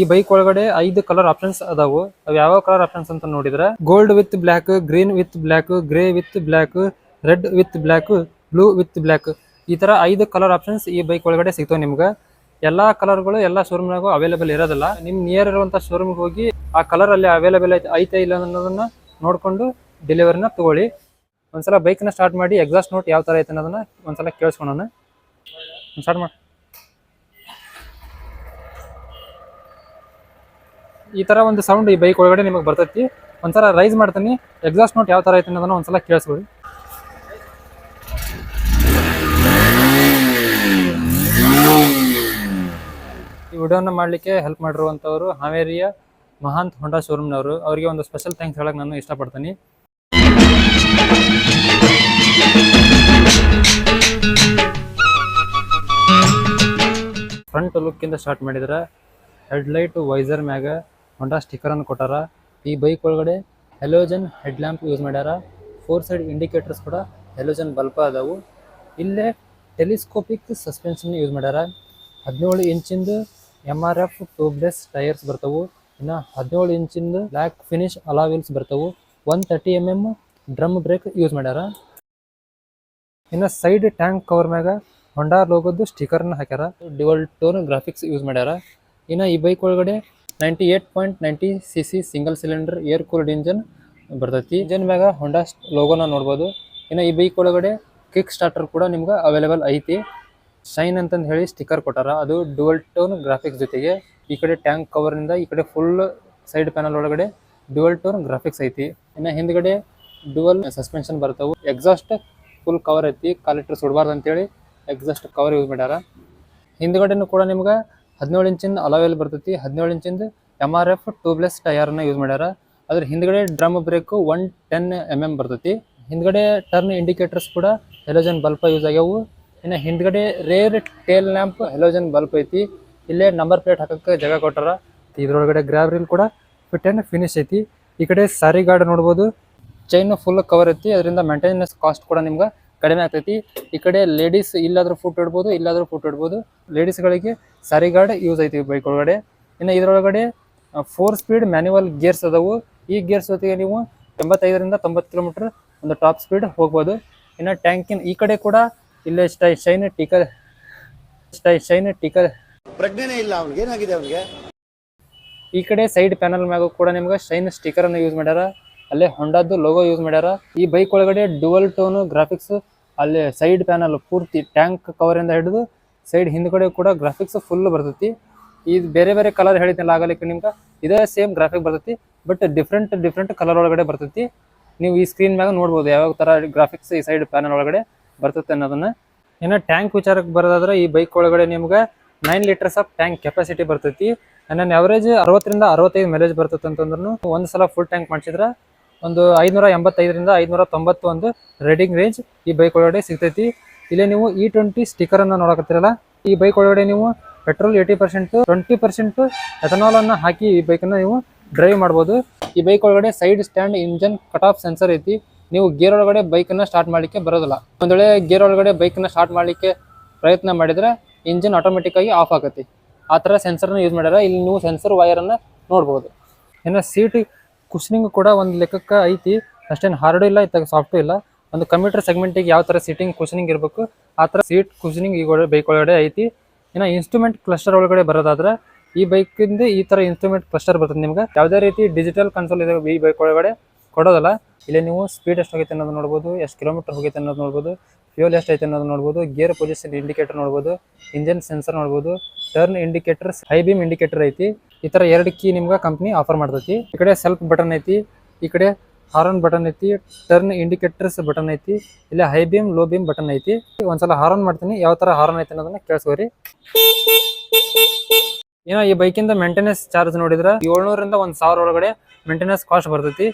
ಈ ಬೈಕ್ ಒಳಗಡೆ ಐದು ಕಲರ್ ಆಪ್ಷನ್ಸ್ ಅದಾವು. ಅವ್ ಯಾವ ಕಲರ್ ಆಪ್ಷನ್ಸ್ ಅಂತ ನೋಡಿದ್ರೆ gold with black green with black grey with black red with black blue with black ಈ ತರ ಐದು ಕಲರ್ ಆಪ್ಷನ್ಸ್ ಈ ಬೈಕ್ ಒಳಗಡೆ ಸಿಗ್ತಾವ ನಿಮ್ಗೆ. ಎಲ್ಲಾ ಕಲರ್ಗಳು ಎಲ್ಲಾ ಶೋರೂಮ್ನಾಗೂ ಅವೈಲೇಬಲ್ ಇರೋದಿಲ್ಲ. ನಿಮ್ ನಿಯರ್ ಇರುವಂತ ಶೋರೂಮ್ಗೆ ಹೋಗಿ ಆ ಕಲರ್ ಅಲ್ಲಿ ಅವೈಲೇಬಲ್ ಐತೆ ಇಲ್ಲ ಅನ್ನೋದನ್ನ ನೋಡ್ಕೊಂಡು ಡೆಲಿವರಿನ ತಗೊಳ್ಳಿ. ಒಂದ್ಸಲ ಬೈಕ್ನ ಸ್ಟಾರ್ಟ್ ಮಾಡಿ ಎಕ್ಸಾಸ್ಟ್ ನೋಟ್ ಯಾವ ತರ ಐತೆ ಅನ್ನೋದನ್ನ ಒಂದ್ಸಲ ಕೇಳಿಸ್ಕೊಳೋಣ. ಸ್ಟಾರ್ಟ್ ಮಾಡಿ ಈ ತರ ಒಂದು ಸೌಂಡ್ ಈ ಬೈಕ್ ಒಳಗಡೆ ನಿಮಗೆ ಬರ್ತೈತಿ. ಒಂದ್ಸಲ ರೈಸ್ ಮಾಡ್ತೀನಿ. ಎಕ್ಸಾಸ್ಟ್ ನೋಟ್ ಯಾವ ತರ ಐತೆ ಅನ್ನೋದನ್ನ ಒಂದ್ಸಲ ಕೇಳಿಸ್ಕೊಳ್ಳಿ ಈ ವಿಡಿಯೋನ ಮಾಡಲಿಕ್ಕೆ ಹೆಲ್ಪ್ ಮಾಡಿರುವಂಥವ್ರು ಹಾವೇರಿಯ ಮಹಾಂತ್ ಹೊಂಡಾ ಶೋರೂಮ್ನವರು ಅವರಿಗೆ ಒಂದು ಸ್ಪೆಷಲ್ ಥ್ಯಾಂಕ್ಸ್ ಹೇಳಕ್ ನಾನು ಇಷ್ಟಪಡ್ತೀನಿ. ಫ್ರಂಟ್ ಲುಕ್ಕಿಂದ ಸ್ಟಾರ್ಟ್ ಮಾಡಿದ್ರೆ ಹೆಡ್ಲೈಟ್ ವೈಸರ್ ಮ್ಯಾಗ ಹೊಂಡಾ ಸ್ಟಿಕರ್ ಅನ್ನು ಕೊಟ್ಟಾರ. ಈ ಬೈಕ್ ಒಳಗಡೆ ಹೆಲೋಜನ್ ಹೆಡ್ ಲ್ಯಾಂಪ್ ಯೂಸ್ ಮಾಡ್ಯಾರ. ಫೋರ್ ಸೈಡ್ ಇಂಡಿಕೇಟರ್ಸ್ ಕೂಡ ಹೆಲೋಜನ್ ಬಲ್ಬ ಅದಾವು ಇಲ್ಲೇ ಟೆಲಿಸ್ಕೋಪಿಕ್ ಸಸ್ಪೆನ್ಷನ್ ಯೂಸ್ ಮಾಡ್ಯಾರ. ಹದಿನೇಳು ಇಂಚಿಂದು M R F tubeless tyres ಬರ್ತವು. ಇನ್ನು ಹದಿನೇಳು ಇಂಚಿಂದು ಬ್ಲ್ಯಾಕ್ ಫಿನಿಶ್ ಅಲಾವಿಲ್ಸ್ ಬರ್ತವು. One thirty M M drum brake use ಮಾಡ್ಯಾರ. ಇನ್ನು ಸೈಡ್ ಟ್ಯಾಂಕ್ ಕವರ್ ಮ್ಯಾಗ ಹೊಂಡಾ ಲೋಗೋದು ಸ್ಟಿಕರ್ನ ಹಾಕ್ಯಾರ. ಡಿವಲ್ ಟೋನ್ ಗ್ರಾಫಿಕ್ಸ್ ಯೂಸ್ ಮಾಡ್ಯಾರ. ಇನ್ನು ಈ ಬೈಕ್ ಒಳಗಡೆ ninety eight C single cylinder air cooled engine ಬರ್ತೈತಿ. ಇಂಜನ್ ಮ್ಯಾಗ ಹೊಂಡಾ ಲೋಗೋನ ನೋಡ್ಬೋದು. ಇನ್ನು ಈ ಬೈಕ್ ಒಳಗಡೆ ಕಿಕ್ ಸ್ಟಾರ್ಟರ್ ಕೂಡ ನಿಮ್ಗೆ ಅವೈಲೇಬಲ್ ಐತಿ. ಶೈನ್ ಅಂತಂದು ಹೇಳಿ ಸ್ಟಿಕ್ಕರ್ ಕೊಟ್ಟಾರ. ಅದು ಡುವಲ್ ಟೋನ್ ಗ್ರಾಫಿಕ್ಸ್ ಜೊತೆಗೆ ಈ ಕಡೆ ಟ್ಯಾಂಕ್ ಕವರ್ನಿಂದ ಈ ಕಡೆ ಫುಲ್ ಸೈಡ್ ಪ್ಯಾನಲ್ ಒಳಗಡೆ ಡುವಲ್ ಟೋನ್ ಗ್ರಾಫಿಕ್ಸ್ ಐತಿ. ಇನ್ನು ಹಿಂದ್ಗಡೆ ಡುವಲ್ ಸಸ್ಪೆನ್ಷನ್ ಬರ್ತವೆ. ಎಕ್ಸಾಸ್ಟ್ ಫುಲ್ ಕವರ್ ಐತಿ. ಕಾಲಿಟ್ರ್ ಸುಡಬಾರ್ದು ಅಂತೇಳಿ ಎಕ್ಸಾಸ್ಟ್ ಕವರ್ ಯೂಸ್ ಮಾಡ್ಯಾರ. ಹಿಂದ್ಗಡೆನೂ ಕೂಡ ನಿಮ್ಗೆ ಹದಿನೇಳು ಇಂಚಿಂದ ಅಲವೆಲ್ ಬರ್ತೈತಿ. ಹದಿನೇಳು ಇಂಚಿಂದ ಎಂ ಆರ್ ಎಫ್ ಟ್ಯೂಬ್ಲೆಸ್ ಟಯರ್ನ ಯೂಸ್ ಮಾಡ್ಯಾರ. ಅದ್ರ ಹಿಂದ್ಗಡೆ drum brake one ten M M ಬರ್ತೈತಿ. ಹಿಂದ್ಗಡೆ ಟರ್ನ್ ಇಂಡಿಕೇಟರ್ಸ್ ಕೂಡ ಹೆಲೋಜನ್ ಬಲ್ಪ್ ಯೂಸ್ ಆಗ್ಯಾವು. ಇನ್ನು ಹಿಂದ್ಗಡೆ rear tail lamp halogen bulb ಐತಿ. ಇಲ್ಲೇ ನಂಬರ್ ಪ್ಲೇಟ್ ಹಾಕಕ್ಕೆ ಜಾಗ ಕೊಟ್ಟಾರ. ಇದ್ರೊಳಗಡೆ ಗ್ರಾಬ್ ರೀಲ್ ಕೂಡ ಫಿಟ್ ಆ್ಯಂಡ್ ಫಿನಿಶ್ ಐತಿ. ಈ ಕಡೆ ಸಾರಿ ಗಾರ್ಡ್ ನೋಡ್ಬೋದು. ಚೈನ್ ಫುಲ್ ಕವರ್ ಐತಿ. ಅದರಿಂದ ಮೇಂಟೆನೆನ್ಸ್ ಕಾಸ್ಟ್ ಕೂಡ ನಿಮ್ಗೆ ಕಡಿಮೆ ಆಗ್ತೈತಿ. ಈ ಕಡೆ ಲೇಡೀಸ್ ಇಲ್ಲಾದ್ರೂ ಫುಟ್ ಇಡ್ಬೋದು ಇಲ್ಲಾದ್ರೂ ಫುಟ್ ಇಡ್ಬೋದು. ಲೇಡೀಸ್ಗಳಿಗೆ ಸಾರಿ ಗಾರ್ಡ್ ಯೂಸ್ ಐತಿ ಬೈಕ್ ಒಳಗಡೆ. ಇನ್ನು ಇದರೊಳಗಡೆ ಫೋರ್ ಸ್ಪೀಡ್ ಮ್ಯಾನ್ಯುವಲ್ ಗೇರ್ಸ್ ಅದಾವು. ಈ ಗೇರ್ಸ್ ಜೊತೆಗೆ ನೀವು ಎಂಬತ್ತೈದರಿಂದ ತೊಂಬತ್ತು ಕಿಲೋಮೀಟರ್ ಒಂದು ಟಾಪ್ ಸ್ಪೀಡ್ ಹೋಗ್ಬೋದು. ಇನ್ನು ಟ್ಯಾಂಕಿನ ಈ ಕಡೆ ಕೂಡ ಇಲ್ಲೇ ಸ್ಟೈ ಶೈನ್ ಟಿಕರ್ ಸ್ಟೈ ಶೈನ್ ಟೀಕರ್ ಪ್ರಜ್ಞೆನೇ ಇಲ್ಲ ಅವ್ನಿಗೆ. ಏನಾಗಿದೆ ಅವ್ನಿಗೆ? ಈ ಕಡೆ ಸೈಡ್ ಪ್ಯಾನಲ್ ಮ್ಯಾಗ ಕೂಡ ನಿಮ್ಗೆ ಶೈನ್ ಸ್ಟಿಕರ್ ಅನ್ನು ಯೂಸ್ ಮಾಡ್ಯಾರ. ಅಲ್ಲೇ ಹೊಂಡದ್ದು ಲೋಗೋ ಯೂಸ್ ಮಾಡ್ಯಾರ. ಈ ಬೈಕ್ ಒಳಗಡೆ ಡುವಲ್ ಟೋನ್ ಗ್ರಾಫಿಕ್ಸ್ ಅಲ್ಲಿ ಸೈಡ್ ಪ್ಯಾನಲ್ ಪೂರ್ತಿ ಟ್ಯಾಂಕ್ ಕವರ್ ಇಂದ ಹಿಡಿದು ಸೈಡ್ ಹಿಂದ್ಗಡೆ ಕೂಡ ಗ್ರಾಫಿಕ್ಸ್ ಫುಲ್ ಬರ್ತೈತಿ. ಇದು ಬೇರೆ ಬೇರೆ ಕಲರ್ ಹೇಳಿದ್ನಲ್ಲ ಆಗಲಿಕ್ಕೆ ನಿಮ್ಗೆ? ಇದೇ ಸೇಮ್ ಗ್ರಾಫಿಕ್ ಬರ್ತೈತಿ ಬಟ್ ಡಿಫ್ರೆಂಟ್ ಡಿಫ್ರೆಂಟ್ ಕಲರ್ ಒಳಗಡೆ ಬರ್ತೈತಿ. ನೀವು ಈ ಸ್ಕ್ರೀನ್ ಮ್ಯಾಗ ನೋಡ್ಬೋದು ಯಾವ ತರ ಗ್ರಾಫಿಕ್ಸ್ ಈ ಸೈಡ್ ಪ್ಯಾನಲ್ ಒಳಗಡೆ ಬರ್ತೈತೆ ಅನ್ನೋದನ್ನ. ಇನ್ನು ಟ್ಯಾಂಕ್ ವಿಚಾರಕ್ಕೆ ಬರೋದಾದ್ರೆ ಈ ಬೈಕ್ ಒಳಗಡೆ ನಿಮ್ಗೆ nine litres of tank capacity ಬರ್ತೈತಿ. ನನ್ನ ಅವರೇಜ್ ಅರವತ್ತರಿಂದ ಅರವತ್ತೈದು ಮೈಲೇಜ್ ಬರ್ತೈತೆ ಅಂತಂದ್ರೂ ಒಂದು ಸಲ ಫುಲ್ ಟ್ಯಾಂಕ್ ಮಾಡಿಸಿದ್ರೆ ಒಂದು ಐನೂರ ಎಂಬತ್ತೈದರಿಂದ ಐನೂರ ತೊಂಬತ್ತು ಒಂದು ರೈಡಿಂಗ್ ರೇಂಜ್ ಈ ಬೈಕ್ ಒಳಗಡೆ ಸಿಗ್ತೈತಿ. ಇಲ್ಲೇ ನೀವು ಇ ಟ್ವೆಂಟಿ ಸ್ಟಿಕರ್ ಅನ್ನ ನೋಡಕತ್ತಿರಲ್ಲ, ಈ ಬೈಕ್ ಒಳಗಡೆ ನೀವು petrol eighty percent twenty percent ethanol ಅನ್ನ ಹಾಕಿ ಈ ಬೈಕನ್ನ ನೀವು ಡ್ರೈವ್ ಮಾಡ್ಬೋದು. ಈ ಬೈಕ್ ಒಳಗಡೆ side stand engine cut off sensor ಐತಿ. ನೀವು ಗೇರ್ ಒಳಗಡೆ ಬೈಕನ್ನ ಸ್ಟಾರ್ಟ್ ಮಾಡ್ಲಿಕ್ಕೆ ಬರೋದಿಲ್ಲ. ಒಂದ್ ಗೇರ್ ಒಳಗಡೆ ಬೈಕನ್ನ ಸ್ಟಾರ್ಟ್ ಮಾಡ್ಲಿಕ್ಕೆ ಪ್ರಯತ್ನ ಮಾಡಿದ್ರೆ ಇಂಜಿನ್ ಆಟೋಮೆಟಿಕ್ ಆಗಿ ಆಫ್ ಆಗತ್ತೆ. ಆ ಥರ ಸೆನ್ಸರ್ನ ಯೂಸ್ ಮಾಡ್ಯಾರ ಇಲ್ಲಿ ನೀವು ಸೆನ್ಸರ್ ವೈರನ್ನು ನೋಡ್ಬೋದು. ಇನ್ನು ಸೀಟ್ ಕುಷನಿಂಗ್ ಕೂಡ ಒಂದು ಲೆಕ್ಕಕ್ಕೆ ಐತಿ. ಅಷ್ಟೇನು ಹಾರ್ಡು ಇಲ್ಲ ಇತ್ತಾಗ ಸಾಫ್ಟು ಇಲ್ಲ. ಒಂದು ಕಂಪ್ಯೂಟರ್ ಸೆಗ್ಮೆಂಟಿಗೆ ಯಾವ ಥರ ಸೀಟಿಂಗ್ ಕುಷನಿಂಗ್ ಇರಬೇಕು, ಆ ಥರ ಸೀಟ್ ಕುಷನಿಂಗ್ ಈ ಬೈಕ್ ಒಳಗಡೆ ಐತಿ. ಇನ್ನು ಇನ್ಸ್ಟ್ರೂಮೆಂಟ್ ಕ್ಲಸ್ಟರ್ ಒಳಗಡೆ ಬರೋದಾದ್ರೆ, ಈ ಬೈಕಿಂದ ಈ ಥರ ಇನ್ಸ್ಟ್ರೂಮೆಂಟ್ ಕ್ಲಸ್ಟರ್ ಬರ್ತದೆ ನಿಮ್ಗೆ. ಯಾವುದೇ ರೀತಿ ಡಿಜಿಟಲ್ ಕನ್ಸೋಲ್ ಇದೆ ಈ ಬೈಕ್ ಒಳಗಡೆ ಕೊಡೋದಲ್ಲ, ಇಲ್ಲಿ ನೀವು ಸ್ಪೀಡ್ ಎಷ್ಟು ಹೋಗೈತೆ ಅನ್ನೋದು ನೋಡ್ಬೋದು, ಎಷ್ಟು ಕಿಲೋಮೀಟರ್ ಹೋಗೈತೆ ಅನ್ನೋದು ನೋಡ್ಬೋದು ಫ್ಯೂಲ್ ಎಷ್ಟು ಐತೆ ಅನ್ನೋದು ನೋಡ್ಬೋದು ಗೇರ್ ಪೊಸಿಷನ್ ಇಂಡಿಕೇಟರ್ ನೋಡ್ಬೋದು ಇಂಜನ್ ಸೆನ್ಸರ್ ನೋಡ್ಬೋದು turn indicators high beam indicator ಐತಿ. ಈ ತರ ಎರಡು ಕೀ ನಿಮ್ಗೆ ಕಂಪ್ನಿ ಆಫರ್ ಮಾಡ್ತೈತಿ. ಈ ಕಡೆ ಸೆಲ್ಫ್ ಬಟನ್ ಐತಿ, ಈ ಕಡೆ ಹಾರನ್ ಬಟನ್ ಐತಿ ಟರ್ನ್ ಇಂಡಿಕೇಟರ್ಸ್ ಬಟನ್ ಐತಿ, ಇಲ್ಲ high beam low beam button ಐತಿ. ಒಂದ್ಸಲ ಹಾರನ್ ಮಾಡ್ತೀನಿ, ಯಾವ ತರ ಹಾರನ್ ಐತಿ ಅನ್ನೋದನ್ನ ಕೇಳಿಸ್ಕೋರಿ. ಏನೋ ಈ ಬೈಕಿಂದ ಮೇಂಟೆನೆನ್ಸ್ ಚಾರ್ಜ್ ನೋಡಿದ್ರೆ ಏಳ್ನೂರಿಂದ ಒಂದ್ ಸಾವಿರ ಒಳಗಡೆ ಮೇಂಟೆನೆನ್ಸ್ ಕಾಸ್ಟ್ ಬರ್ತೈತಿ.